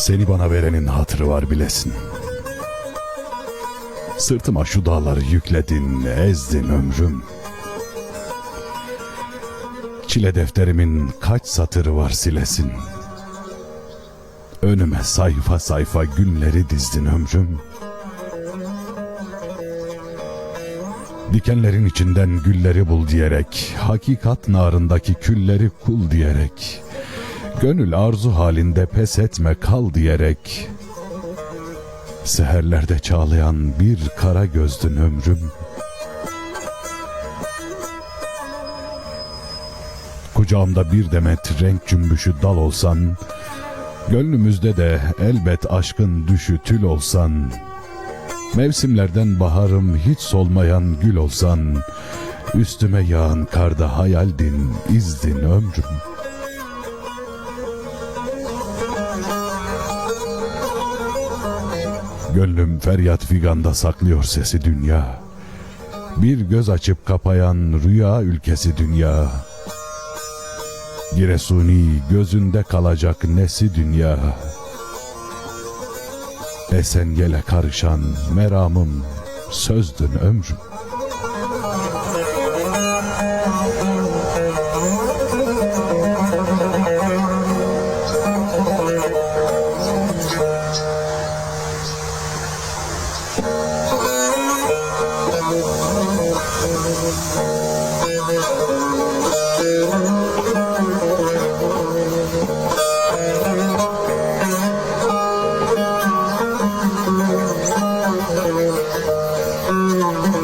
Seni bana verenin hatırı var bilesin. Sırtıma şu dağları yükledin, ezdin ömrüm. Çile defterimin kaç satırı var silesin. Önüme sayfa sayfa günleri dizdin ömrüm. Dikenlerin içinden gülleri bul diyerek, hakikat narındaki külleri kul diyerek, gönül arzu halinde pes etme kal diyerek, seherlerde çağlayan bir kara gözdün ömrüm. Kucağımda bir demet renk cümbüşü dal olsan, gönlümüzde de elbet aşkın düşü tül olsan, Mevsimlerden baharım hiç solmayan gül olsan, Üstüme yağan karda hayaldin, izdin ömrüm. Gönlüm feryat figanda saklıyor sesi dünya. Bir göz açıp kapayan rüya ülkesi dünya. Giresuni gözünde kalacak nesi dünya. Esen yele karışan meramım sözdün ömrüm. Mm-hmm.